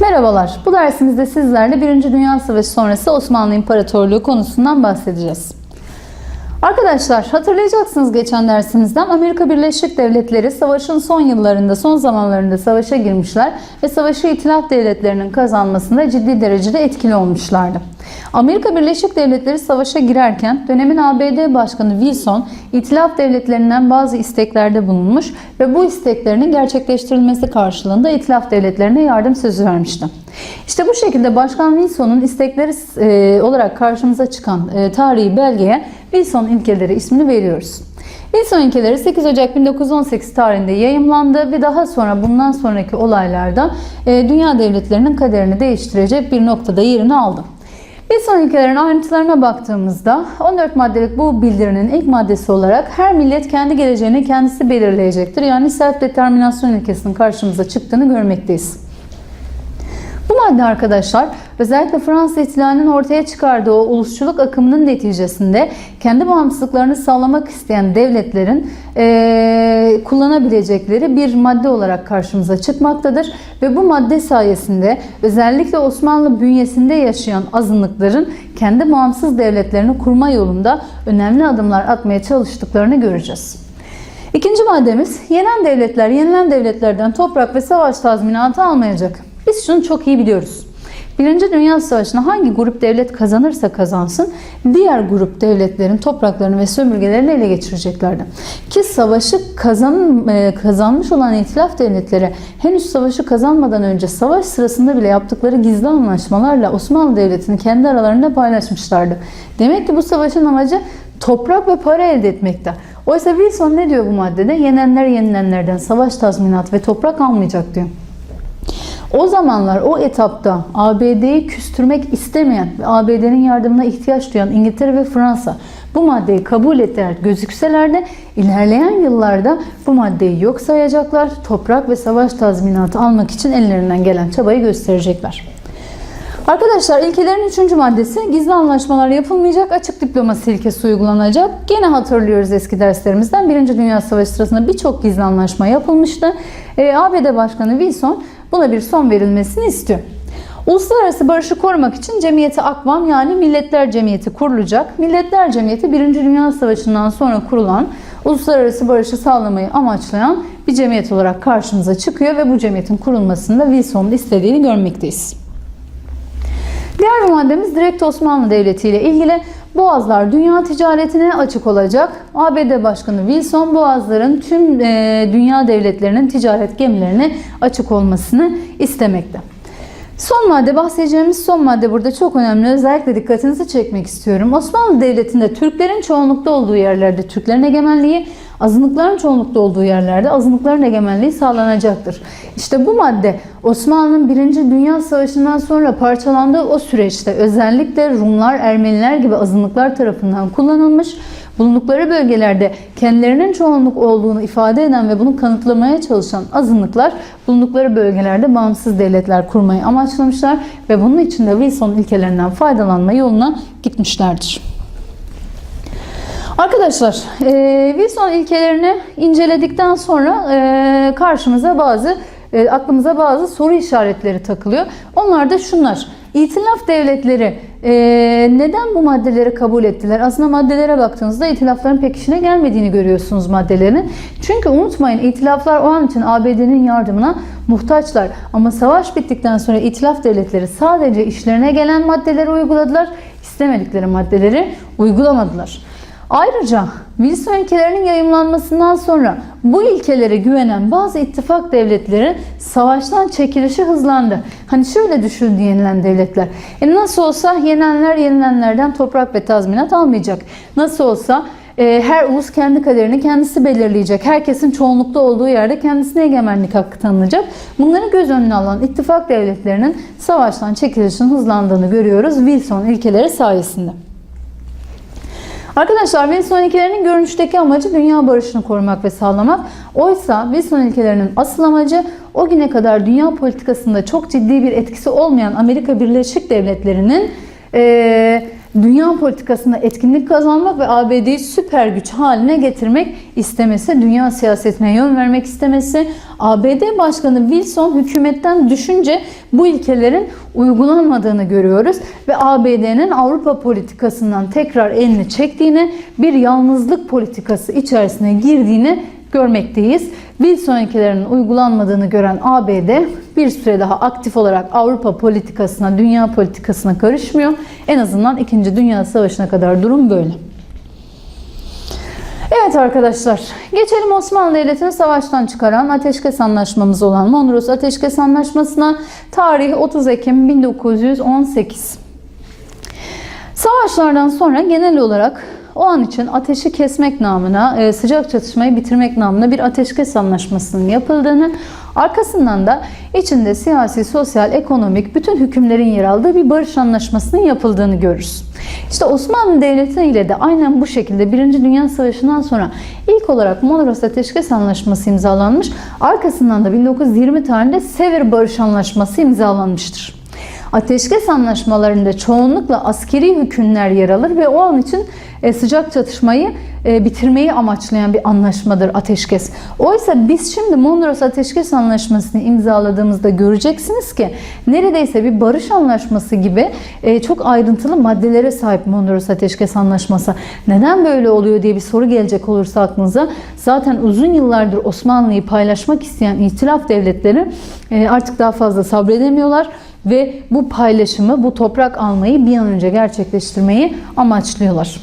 Merhabalar, bu dersimizde sizlerle 1. Dünya Savaşı sonrası Osmanlı İmparatorluğu konusundan bahsedeceğiz. Arkadaşlar hatırlayacaksınız geçen dersimizden Amerika Birleşik Devletleri savaşın son yıllarında, son zamanlarında savaşa girmişler ve savaşı itilaf devletlerinin kazanmasında ciddi derecede etkili olmuşlardı. Amerika Birleşik Devletleri savaşa girerken dönemin ABD Başkanı Wilson itilaf devletlerinden bazı isteklerde bulunmuş ve bu isteklerinin gerçekleştirilmesi karşılığında itilaf devletlerine yardım sözü vermişti. İşte bu şekilde Başkan Wilson'un istekleri e, olarak karşımıza çıkan e, tarihi belgeye Wilson ilkeleri ismini veriyoruz. Wilson ilkeleri 8 Ocak 1918 tarihinde yayımlandı ve daha sonra bundan sonraki olaylarda e, dünya devletlerinin kaderini değiştirecek bir noktada yerini aldı. Wilson ilkelerin ayrıntılarına baktığımızda 14 maddelik bu bildirinin ilk maddesi olarak her millet kendi geleceğini kendisi belirleyecektir. Yani self determinasyon ilkesinin karşımıza çıktığını görmekteyiz. Madde arkadaşlar özellikle Fransız ihtilalinin ortaya çıkardığı o ulusçuluk akımının neticesinde kendi bağımsızlıklarını sağlamak isteyen devletlerin e, kullanabilecekleri bir madde olarak karşımıza çıkmaktadır. Ve bu madde sayesinde özellikle Osmanlı bünyesinde yaşayan azınlıkların kendi bağımsız devletlerini kurma yolunda önemli adımlar atmaya çalıştıklarını göreceğiz. İkinci maddemiz yenen devletler yenilen devletlerden toprak ve savaş tazminatı almayacak. Biz şunu çok iyi biliyoruz. Birinci Dünya Savaşı'nda hangi grup devlet kazanırsa kazansın diğer grup devletlerin topraklarını ve sömürgelerini ele geçireceklerdi. Ki savaşı kazan, kazanmış olan itilaf devletleri henüz savaşı kazanmadan önce savaş sırasında bile yaptıkları gizli anlaşmalarla Osmanlı Devleti'ni kendi aralarında paylaşmışlardı. Demek ki bu savaşın amacı toprak ve para elde etmekte. Oysa Wilson ne diyor bu maddede? Yenenler yenilenlerden savaş tazminatı ve toprak almayacak diyor. O zamanlar o etapta ABD'yi küstürmek istemeyen ve ABD'nin yardımına ihtiyaç duyan İngiltere ve Fransa bu maddeyi kabul ettiler gözükseler de ilerleyen yıllarda bu maddeyi yok sayacaklar. Toprak ve savaş tazminatı almak için ellerinden gelen çabayı gösterecekler. Arkadaşlar ilkelerin üçüncü maddesi gizli anlaşmalar yapılmayacak, açık diplomasi ilkesi uygulanacak. Gene hatırlıyoruz eski derslerimizden. Birinci Dünya Savaşı sırasında birçok gizli anlaşma yapılmıştı. E, ABD Başkanı Wilson buna bir son verilmesini istiyor. Uluslararası barışı korumak için Cemiyeti Akvam yani Milletler Cemiyeti kurulacak. Milletler Cemiyeti 1. Dünya Savaşı'ndan sonra kurulan uluslararası barışı sağlamayı amaçlayan bir cemiyet olarak karşımıza çıkıyor ve bu cemiyetin kurulmasında Wilson'un istediğini görmekteyiz. Diğer bir maddemiz direkt Osmanlı Devleti ile ilgili Boğazlar dünya ticaretine açık olacak. ABD Başkanı Wilson boğazların tüm e, dünya devletlerinin ticaret gemilerine açık olmasını istemekte. Son madde bahsedeceğimiz son madde burada çok önemli. Özellikle dikkatinizi çekmek istiyorum. Osmanlı Devleti'nde Türklerin çoğunlukta olduğu yerlerde Türklerin egemenliği, azınlıkların çoğunlukta olduğu yerlerde azınlıkların egemenliği sağlanacaktır. İşte bu madde Osmanlı'nın 1. Dünya Savaşı'ndan sonra parçalandığı o süreçte özellikle Rumlar, Ermeniler gibi azınlıklar tarafından kullanılmış bulundukları bölgelerde kendilerinin çoğunluk olduğunu ifade eden ve bunu kanıtlamaya çalışan azınlıklar bulundukları bölgelerde bağımsız devletler kurmayı amaçlamışlar ve bunun için de Wilson ilkelerinden faydalanma yoluna gitmişlerdir. Arkadaşlar, e, Wilson ilkelerini inceledikten sonra e, karşımıza bazı e, aklımıza bazı soru işaretleri takılıyor. Onlar da şunlar. İtilaf devletleri e, neden bu maddeleri kabul ettiler? Aslında maddelere baktığınızda itilafların pek işine gelmediğini görüyorsunuz maddelerin. Çünkü unutmayın itilaflar o an için ABD'nin yardımına muhtaçlar. Ama savaş bittikten sonra itilaf devletleri sadece işlerine gelen maddeleri uyguladılar. istemedikleri maddeleri uygulamadılar. Ayrıca Wilson ilkelerinin yayımlanmasından sonra bu ilkelere güvenen bazı ittifak devletleri savaştan çekilişi hızlandı. Hani şöyle düşündü yenilen devletler. E nasıl olsa yenenler yenilenlerden toprak ve tazminat almayacak. Nasıl olsa e, her ulus kendi kaderini kendisi belirleyecek. Herkesin çoğunlukta olduğu yerde kendisine egemenlik hakkı tanınacak. Bunları göz önüne alan ittifak devletlerinin savaştan çekilişin hızlandığını görüyoruz Wilson ilkeleri sayesinde. Arkadaşlar Wilson ilkelerinin görünüşteki amacı dünya barışını korumak ve sağlamak. Oysa Wilson ilkelerinin asıl amacı o güne kadar dünya politikasında çok ciddi bir etkisi olmayan Amerika Birleşik Devletleri'nin e, dünya politikasında etkinlik kazanmak ve ABD'yi süper güç haline getirmek istemesi, dünya siyasetine yön vermek istemesi, ABD Başkanı Wilson hükümetten düşünce bu ilkelerin uygulanmadığını görüyoruz ve ABD'nin Avrupa politikasından tekrar elini çektiğini, bir yalnızlık politikası içerisine girdiğini görmekteyiz. Wilson ilkelerinin uygulanmadığını gören ABD bir süre daha aktif olarak Avrupa politikasına, dünya politikasına karışmıyor. En azından 2. Dünya Savaşı'na kadar durum böyle. Evet arkadaşlar, geçelim Osmanlı Devleti'ni savaştan çıkaran ateşkes anlaşmamız olan Mondros Ateşkes Anlaşması'na. Tarih 30 Ekim 1918. Savaşlardan sonra genel olarak o an için ateşi kesmek namına, e, sıcak çatışmayı bitirmek namına bir ateşkes anlaşmasının yapıldığını, arkasından da içinde siyasi, sosyal, ekonomik bütün hükümlerin yer aldığı bir barış anlaşmasının yapıldığını görürüz. İşte Osmanlı Devleti ile de aynen bu şekilde 1. Dünya Savaşı'ndan sonra ilk olarak Mondros Ateşkes Anlaşması imzalanmış, arkasından da 1920 tarihinde Sevr Barış Anlaşması imzalanmıştır. Ateşkes anlaşmalarında çoğunlukla askeri hükümler yer alır ve o an için e, sıcak çatışmayı e, bitirmeyi amaçlayan bir anlaşmadır ateşkes. Oysa biz şimdi Mondros Ateşkes Anlaşması'nı imzaladığımızda göreceksiniz ki neredeyse bir barış anlaşması gibi e, çok ayrıntılı maddelere sahip Mondros Ateşkes Anlaşması. Neden böyle oluyor diye bir soru gelecek olursa aklınıza zaten uzun yıllardır Osmanlı'yı paylaşmak isteyen itilaf devletleri artık daha fazla sabredemiyorlar ve bu paylaşımı, bu toprak almayı bir an önce gerçekleştirmeyi amaçlıyorlar.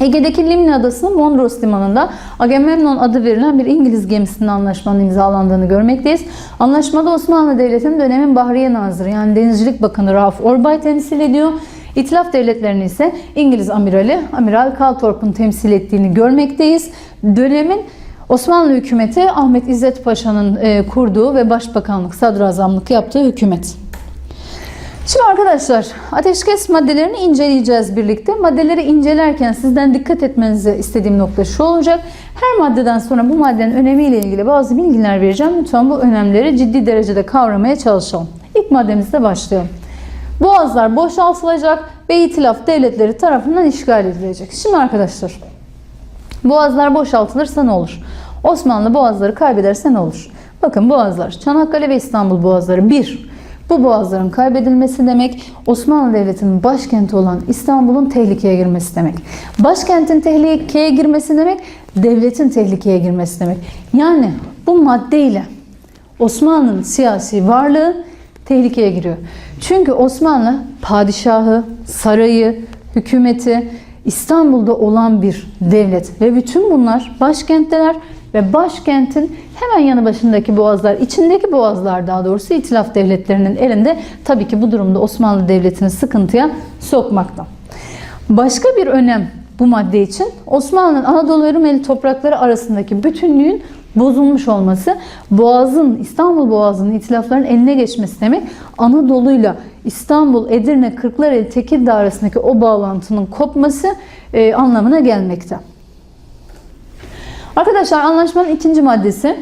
Ege'deki Limni Adası'nın Mondros Limanı'nda Agamemnon adı verilen bir İngiliz gemisinin anlaşmanın imzalandığını görmekteyiz. Anlaşmada Osmanlı Devleti'nin dönemin Bahriye Nazırı yani Denizcilik Bakanı Rauf Orbay temsil ediyor. İtilaf devletlerini ise İngiliz amirali Amiral Kaltorp'un temsil ettiğini görmekteyiz. Dönemin Osmanlı hükümeti Ahmet İzzet Paşa'nın e, kurduğu ve başbakanlık, sadrazamlık yaptığı hükümet. Şimdi arkadaşlar ateşkes maddelerini inceleyeceğiz birlikte. Maddeleri incelerken sizden dikkat etmenizi istediğim nokta şu olacak. Her maddeden sonra bu maddenin önemiyle ilgili bazı bilgiler vereceğim. Lütfen bu önemleri ciddi derecede kavramaya çalışalım. İlk maddemizle başlayalım. Boğazlar boşaltılacak ve itilaf devletleri tarafından işgal edilecek. Şimdi arkadaşlar boğazlar boşaltılırsa ne olur? Osmanlı boğazları kaybederse ne olur? Bakın boğazlar Çanakkale ve İstanbul boğazları 1. Bu boğazların kaybedilmesi demek Osmanlı Devleti'nin başkenti olan İstanbul'un tehlikeye girmesi demek. Başkentin tehlikeye girmesi demek devletin tehlikeye girmesi demek. Yani bu maddeyle Osmanlı'nın siyasi varlığı tehlikeye giriyor. Çünkü Osmanlı padişahı, sarayı, hükümeti İstanbul'da olan bir devlet ve bütün bunlar başkentteler ve başkentin hemen yanı başındaki boğazlar, içindeki boğazlar daha doğrusu itilaf devletlerinin elinde tabii ki bu durumda Osmanlı Devleti'ni sıkıntıya sokmakta. Başka bir önem bu madde için Osmanlı'nın Anadolu Rumeli toprakları arasındaki bütünlüğün bozulmuş olması, Boğaz'ın, İstanbul Boğazı'nın itilafların eline geçmesi demek Anadolu'yla İstanbul, Edirne, Kırklareli, Tekirdağ arasındaki o bağlantının kopması e, anlamına gelmekte. Arkadaşlar anlaşmanın ikinci maddesi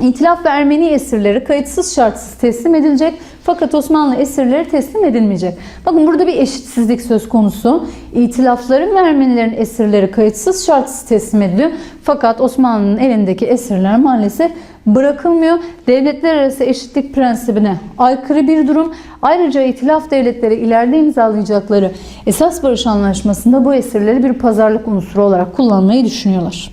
İtilaf ve Ermeni esirleri kayıtsız şartsız teslim edilecek fakat Osmanlı esirleri teslim edilmeyecek. Bakın burada bir eşitsizlik söz konusu. İtilafların ve Ermenilerin esirleri kayıtsız şartsız teslim ediliyor. Fakat Osmanlı'nın elindeki esirler maalesef bırakılmıyor. Devletler arası eşitlik prensibine aykırı bir durum. Ayrıca itilaf devletleri ileride imzalayacakları esas barış anlaşmasında bu esirleri bir pazarlık unsuru olarak kullanmayı düşünüyorlar.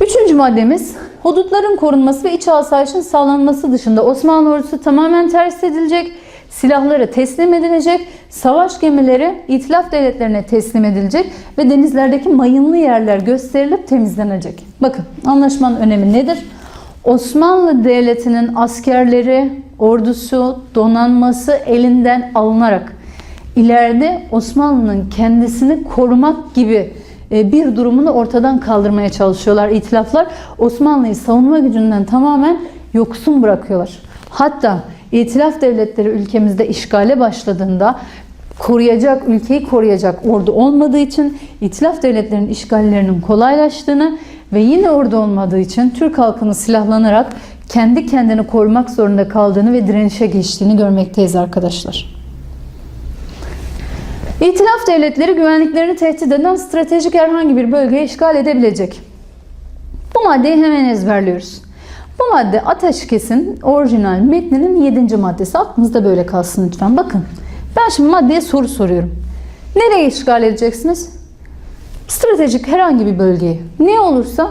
Üçüncü maddemiz hudutların korunması ve iç asayişin sağlanması dışında Osmanlı ordusu tamamen ters edilecek, silahları teslim edilecek, savaş gemileri itilaf devletlerine teslim edilecek ve denizlerdeki mayınlı yerler gösterilip temizlenecek. Bakın anlaşmanın önemi nedir? Osmanlı Devleti'nin askerleri, ordusu, donanması elinden alınarak ileride Osmanlı'nın kendisini korumak gibi bir durumunu ortadan kaldırmaya çalışıyorlar itilaflar. Osmanlı'yı savunma gücünden tamamen yoksun bırakıyorlar. Hatta itilaf devletleri ülkemizde işgale başladığında koruyacak, ülkeyi koruyacak ordu olmadığı için itilaf devletlerinin işgallerinin kolaylaştığını ve yine ordu olmadığı için Türk halkının silahlanarak kendi kendini korumak zorunda kaldığını ve direnişe geçtiğini görmekteyiz arkadaşlar. İtilaf devletleri güvenliklerini tehdit eden stratejik herhangi bir bölgeyi işgal edebilecek. Bu maddeyi hemen ezberliyoruz. Bu madde ateşkesin orijinal metninin 7. maddesi. Aklınızda böyle kalsın lütfen. Bakın ben şimdi maddeye soru soruyorum. Nereye işgal edeceksiniz? Stratejik herhangi bir bölgeyi. Ne olursa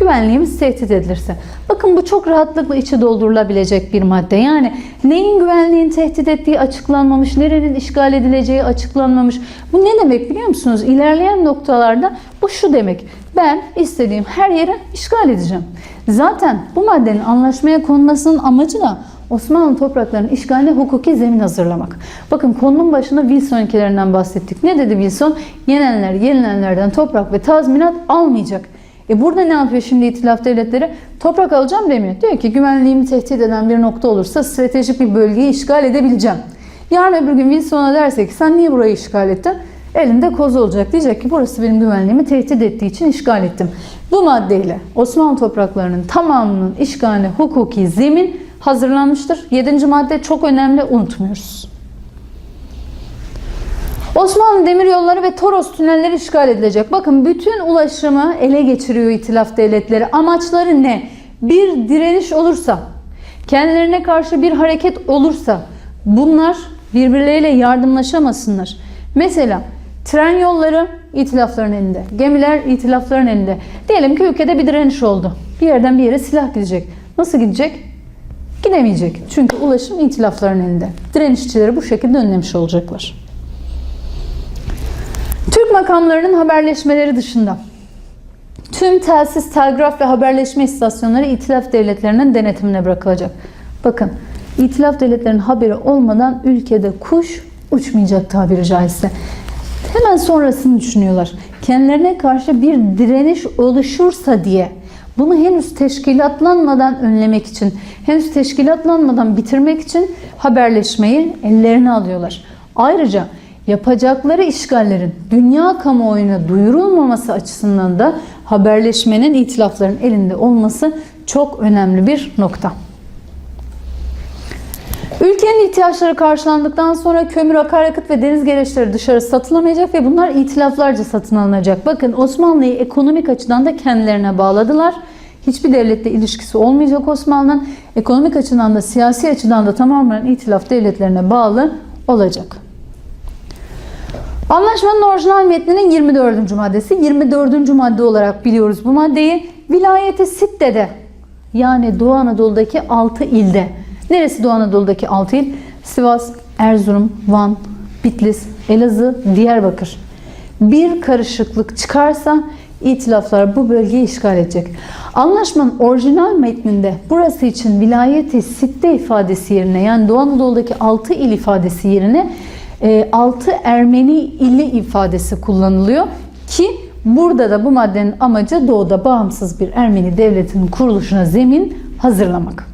güvenliğimiz tehdit edilirse. Bakın bu çok rahatlıkla içi doldurulabilecek bir madde. Yani neyin güvenliğini tehdit ettiği açıklanmamış, nerenin işgal edileceği açıklanmamış. Bu ne demek biliyor musunuz? İlerleyen noktalarda bu şu demek. Ben istediğim her yere işgal edeceğim. Zaten bu maddenin anlaşmaya konmasının amacı da Osmanlı topraklarının işgaline hukuki zemin hazırlamak. Bakın konunun başında Wilson ülkelerinden bahsettik. Ne dedi Wilson? Yenenler yenilenlerden toprak ve tazminat almayacak. E burada ne yapıyor şimdi itilaf devletleri? Toprak alacağım demiyor. Diyor ki güvenliğimi tehdit eden bir nokta olursa stratejik bir bölgeyi işgal edebileceğim. Yarın öbür gün Wilson'a derse ki sen niye burayı işgal ettin? Elinde koz olacak. Diyecek ki burası benim güvenliğimi tehdit ettiği için işgal ettim. Bu maddeyle Osmanlı topraklarının tamamının işgaline hukuki zemin hazırlanmıştır. Yedinci madde çok önemli unutmuyoruz. Osmanlı demiryolları ve Toros tünelleri işgal edilecek. Bakın bütün ulaşımı ele geçiriyor itilaf devletleri. Amaçları ne? Bir direniş olursa, kendilerine karşı bir hareket olursa bunlar birbirleriyle yardımlaşamasınlar. Mesela tren yolları itilafların elinde, gemiler itilafların elinde. Diyelim ki ülkede bir direniş oldu. Bir yerden bir yere silah gidecek. Nasıl gidecek? Gidemeyecek. Çünkü ulaşım itilafların elinde. Direnişçileri bu şekilde önlemiş olacaklar. Makamlarının haberleşmeleri dışında tüm telsiz, telgraf ve haberleşme istasyonları itilaf devletlerinin denetimine bırakılacak. Bakın, itilaf devletlerinin haberi olmadan ülkede kuş uçmayacak tabiri caizse. Hemen sonrasını düşünüyorlar. Kendilerine karşı bir direniş oluşursa diye bunu henüz teşkilatlanmadan önlemek için, henüz teşkilatlanmadan bitirmek için haberleşmeyi ellerine alıyorlar. Ayrıca yapacakları işgallerin dünya kamuoyuna duyurulmaması açısından da haberleşmenin itilafların elinde olması çok önemli bir nokta. Ülkenin ihtiyaçları karşılandıktan sonra kömür, akaryakıt ve deniz gereçleri dışarı satılamayacak ve bunlar itilaflarca satın alınacak. Bakın Osmanlı'yı ekonomik açıdan da kendilerine bağladılar. Hiçbir devletle ilişkisi olmayacak Osmanlı'nın. Ekonomik açıdan da siyasi açıdan da tamamen itilaf devletlerine bağlı olacak. Anlaşmanın orijinal metninin 24. maddesi. 24. madde olarak biliyoruz bu maddeyi. Vilayeti Sitte'de yani Doğu Anadolu'daki 6 ilde. Neresi Doğu Anadolu'daki 6 il? Sivas, Erzurum, Van, Bitlis, Elazığ, Diyarbakır. Bir karışıklık çıkarsa itilaflar bu bölgeyi işgal edecek. Anlaşmanın orijinal metninde burası için vilayeti sitte ifadesi yerine yani Doğu Anadolu'daki 6 il ifadesi yerine 6 Ermeni ili ifadesi kullanılıyor ki burada da bu maddenin amacı doğuda bağımsız bir Ermeni devletinin kuruluşuna zemin hazırlamak.